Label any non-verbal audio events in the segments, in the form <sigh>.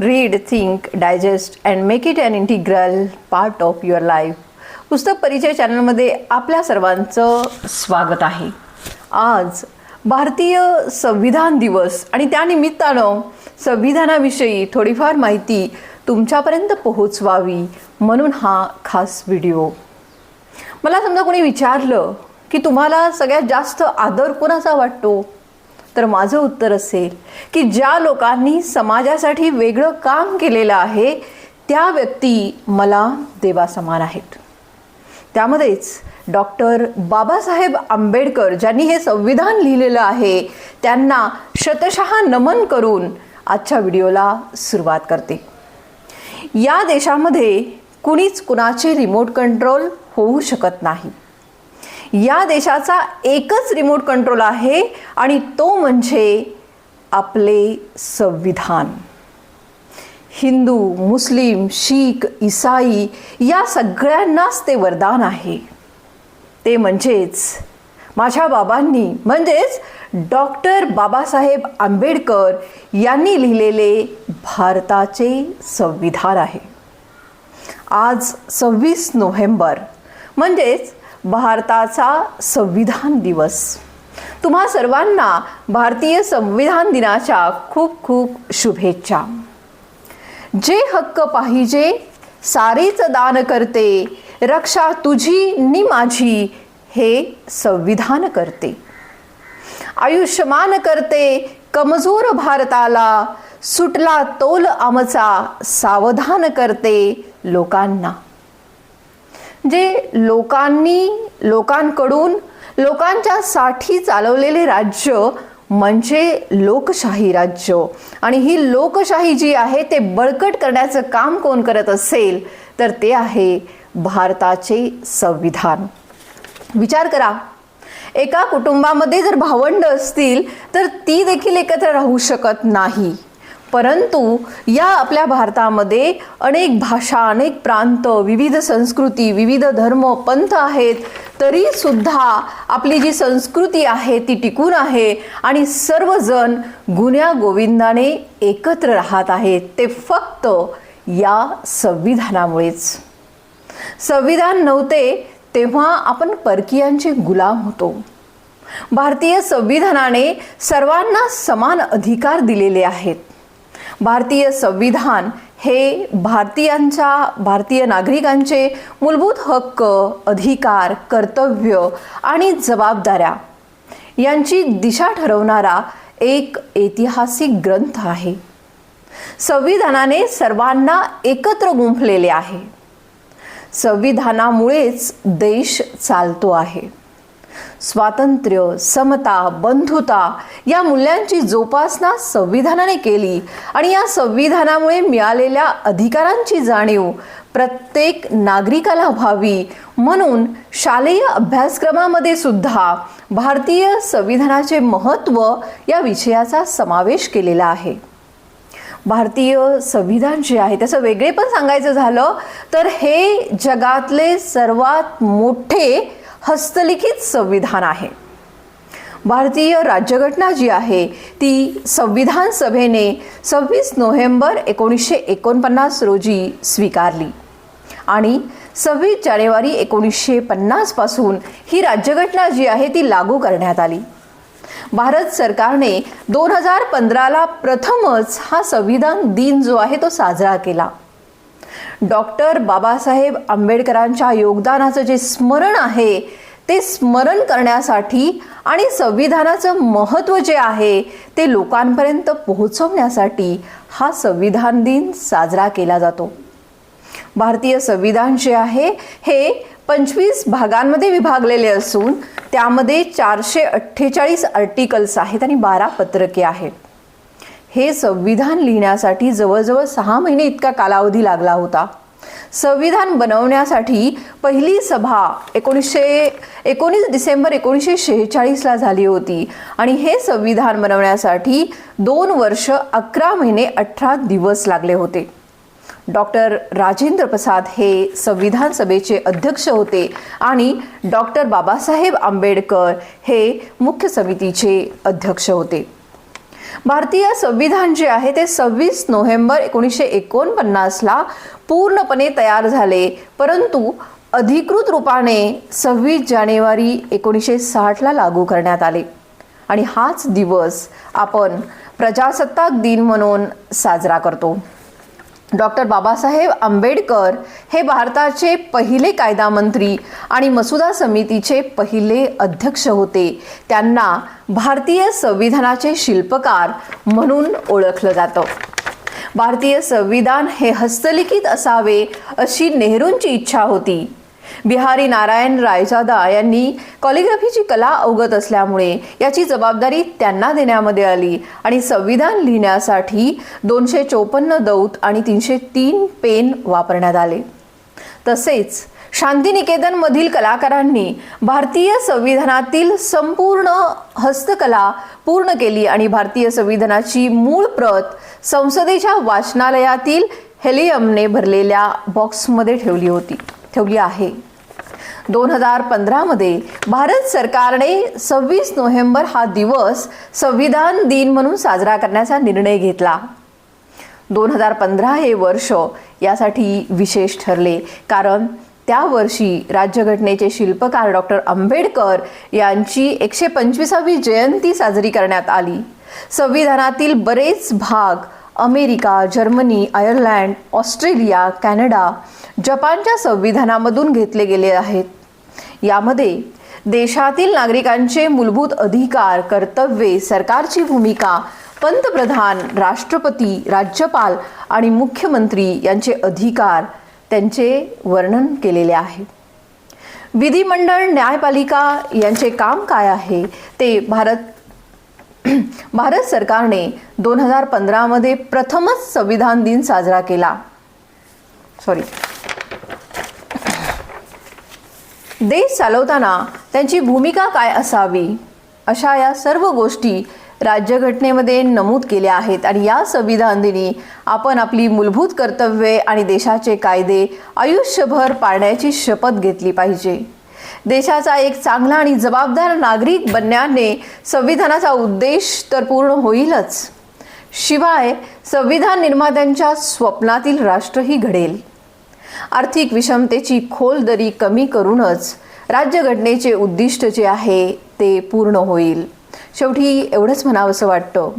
Read think digest and make it an integral part of your life पुस्तक परिचय चॅनलमध्ये आपल्या सर्वांचं स्वागत आहे. आज भारतीय संविधान दिवस आणि त्यानिमित्तानं संविधानाविषयी थोडीफार माहिती तुमच्यापर्यंत पोहोचवावी म्हणून हा खास व्हिडिओ. मला समजा कोणी विचारलं की तुम्हाला सगळ्यात जास्त आदर कोणाचा वाटतो? तर माझं उत्तर असेल की ज्या लोकांनी समाजासाठी वेगळं काम केलेलं आहे त्या व्यक्ती मला देवासमान आहेत. त्यामध्येच डॉक्टर बाबासाहेब आंबेडकर ज्यांनी हे संविधान लिहिलेलं आहे त्यांना शतशः नमन करून आजच्या व्हिडिओला सुरुवात करते. या देशामध्ये कुणीच कुणाचे रिमोट कंट्रोल होऊ शकत नाही. या देशाचा एकच रिमोट कंट्रोल आहे आणि तो म्हणजे आपले संविधान. हिंदू मुस्लिम शीख इसाई या सगळ्यांनाच ते वरदान आहे. ते म्हणजेच माझ्या बाबांनी म्हणजेच डॉक्टर बाबासाहेब आंबेडकर यांनी लिहिलेले भारताचे संविधान आहे. आज सव्वीस नोव्हेंबर म्हणजेच भारताचा संविधान दिवस. तुम्हा सर्वांना भारतीय संविधान दिनाच्या खूप खूप शुभेच्छा. जे हक्क पाहिजे सारेच दान करते रक्षा तुझी नि माझी हे संविधान करते. आयुष्यमान करते कमजोर भारताला सुटला तोल आमचा सावधान करते लोकांना. जे लोकांनी लोकांकडून लोकांच्या साठी चालवलेले राज्य म्हणजे लोकशाही राज्य. आणि ही लोकशाही जी आहे ते बळकट करण्याचं काम कोण करत असेल तर ते आहे भारताचे संविधान. विचार करा. एका कुटुंबामध्ये जर भावंड असतील तर ती देखील एकत्र राहू शकत नाही. परंतु या आपल्या भारतामध्ये अनेक भाषा अनेक प्रांत विविध संस्कृती विविध धर्म पंथ आहेत तरी सुद्धा आपली जी संस्कृती आहे ती टिकून आहे आणि सर्वजण गुन्ह्या गोविंदाने एकत्र राहत आहेत. ते फक्त या संविधानामुळेच. संविधान नव्हते तेव्हा आपण परकीयांचे गुलाम होतो. भारतीय संविधानाने सर्वांना समान अधिकार दिलेले आहेत. भारतीय संविधान हे भारतीयांच्या भारतीय नागरिकांचे मूलभूत हक्क अधिकार कर्तव्य आणि जबाबदाऱ्या यांची दिशा ठरवणारा एक ऐतिहासिक ग्रंथ आहे. संविधानाने सर्वांना एकत्र गुंफलेले आहे. संविधानामुळेच देश चालतो आहे. स्वातंत्र्य समता बंधुता या मूल्यांची जोपासना संविधानाने केली आणि या संविधानामुळे मिळालेल्या अधिकारांची जाणीव प्रत्येक नागरिकाला व्हावी म्हणून शालेय अभ्यासक्रमामध्ये सुद्धा भारतीय संविधानाचे महत्त्व या विषयाचा समावेश केलेला आहे. भारतीय संविधान जे आहे त्याचं वेगळे पण सांगायचं झालं तर हे जगातले सर्वात मोठे हस्तलिखित संविधान आहे. भारतीय राज्यघटना जी आहे ती संविधान सभेने सव्वीस नोव्हेंबर एकोणीसशे एकोणपन्नास रोजी स्वीकारली. आणि सव्वीस जानेवारी एकोणीसशे पन्नासपासून ही राज्यघटना जी आहे ती लागू करण्यात आली. भारत सरकारने दोन हजार पंधराला प्रथमच हा संविधान दिन जो आहे तो साजरा केला. डॉक्टर बाबासाहेब आंबेडकरांच्या योगदानाचं जे स्मरण आहे ते स्मरण करण्यासाठी आणि संविधानाचं महत्त्व जे आहे ते लोकांपर्यंत पोहोचवण्यासाठी हा संविधान दिन साजरा केला जातो. भारतीय संविधान जे आहे हे पंचवीस भागांमध्ये विभागलेले असून त्यामध्ये चारशे अठ्ठेचाळीस आर्टिकल्स आहेत आणि बारा पत्रके आहेत. हे संविधान लिहिण्यासाठी जवळजवळ सहा महिने इतका कालावधी लागला होता. संविधान बनवण्यासाठी पहिली सभा एकोणीसशे एकोणीस डिसेंबर एकोणीसशे शेहेचाळीसला झाली होती आणि हे संविधान बनवण्यासाठी दोन वर्ष अकरा महिने अठरा दिवस लागले होते. डॉक्टर राजेंद्र प्रसाद हे संविधान सभेचे अध्यक्ष होते आणि डॉक्टर बाबासाहेब आंबेडकर हे मुख्य समितीचे अध्यक्ष होते. भारतीय संविधान जे आहे ते सव्वीस नोव्हेंबर एकोणीसशे एकोणपन्नासला पूर्णपणे तयार झाले. परंतु अधिकृत रूपाने सव्वीस जानेवारी एकोणीसशे साठला लागू करण्यात आले. आणि हाच दिवस आपण प्रजासत्ताक दिन म्हणून साजरा करतो. डॉक्टर बाबासाहेब आंबेडकर हे भारताचे पहिले कायदा मंत्री आणि मसुदा समितीचे पहिले अध्यक्ष होते. त्यांना भारतीय संविधानाचे शिल्पकार म्हणून ओळखलं जातं. भारतीय संविधान हे हस्तलिखित असावे अशी नेहरूंची इच्छा होती. बिहारी नारायण रायजादा यांनी कॉलिग्राफीची कला अवगत असल्यामुळे याची जबाबदारी त्यांना देण्यामध्ये आली आणि संविधान लिहिण्यासाठी दोनशे चोपन्न दौत आणि तीनशे तीन पेन वापरण्यात आले. तसेच शांतिनिकेतनमधील कलाकारांनी भारतीय संविधानातील संपूर्ण हस्तकला पूर्ण केली आणि भारतीय संविधानाची मूळ प्रत संसदेच्या वाचनालयातील हेलियमने भरलेल्या बॉक्समध्ये ठेवली होती. ठेवली आहे. दोन हजार पंधरामध्ये भारत सरकारने सव्वीस नोव्हेंबर हा दिवस संविधान दिन म्हणून साजरा करण्याचा निर्णय घेतला. दोन हजार पंधरा हे वर्ष यासाठी विशेष ठरले. कारण त्या वर्षी राज्यघटनेचे शिल्पकार डॉक्टर आंबेडकर यांची एकशे पंचवीसावी जयंती साजरी करण्यात आली. संविधानातील बरेच भाग America Germany Ireland Australia Canada जपानच्या संविधानामधून घेतले गेले आहेत. यामध्ये देशातील नागरिकांचे मूलभूत अधिकार कर्तव्ये सरकारची भूमिका पंतप्रधान राष्ट्रपती राज्यपाल आणि मुख्यमंत्री यांचे अधिकार त्यांचे वर्णन केलेले आहे. विधिमंडळ न्यायपालिका यांचे काम काय आहे ते भारत <clears throat> भारत सरकारने दोन हजार पंधरामध्ये प्रथमच संविधान दिन साजरा केला. सॉरी देश चालवताना त्यांची भूमिका काय असावी? अशा या सर्व गोष्टी राज्यघटनेमध्ये नमूद केल्या आहेत आणि या संविधान दिनी आपण आपली मूलभूत कर्तव्ये आणि देशाचे कायदे आयुष्यभर पाळण्याची शपथ घेतली पाहिजे. देशाचा एक चांगला आणि जबाबदार नागरिक बनण्याने संविधानाचा उद्देश तर पूर्ण होईलच. शिवाय संविधान निर्मात्यांच्या स्वप्नातील राष्ट्रही घडेल. आर्थिक विषमतेची खोल दरी कमी करूनच राज्यघटनेचे उद्दिष्ट जे आहे ते पूर्ण होईल. शेवटी एवढंच म्हणावंसं वाटतं.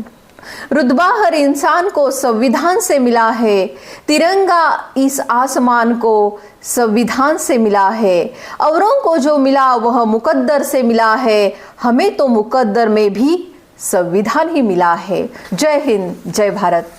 रुतबा हर इंसान को संविधान से मिला है। तिरंगा इस आसमान को संविधान से मिला है। औरों को जो मिला वह मुकद्दर से मिला है। हमें तो मुकद्दर में भी संविधान ही मिला है। जय हिंद, जय भारत।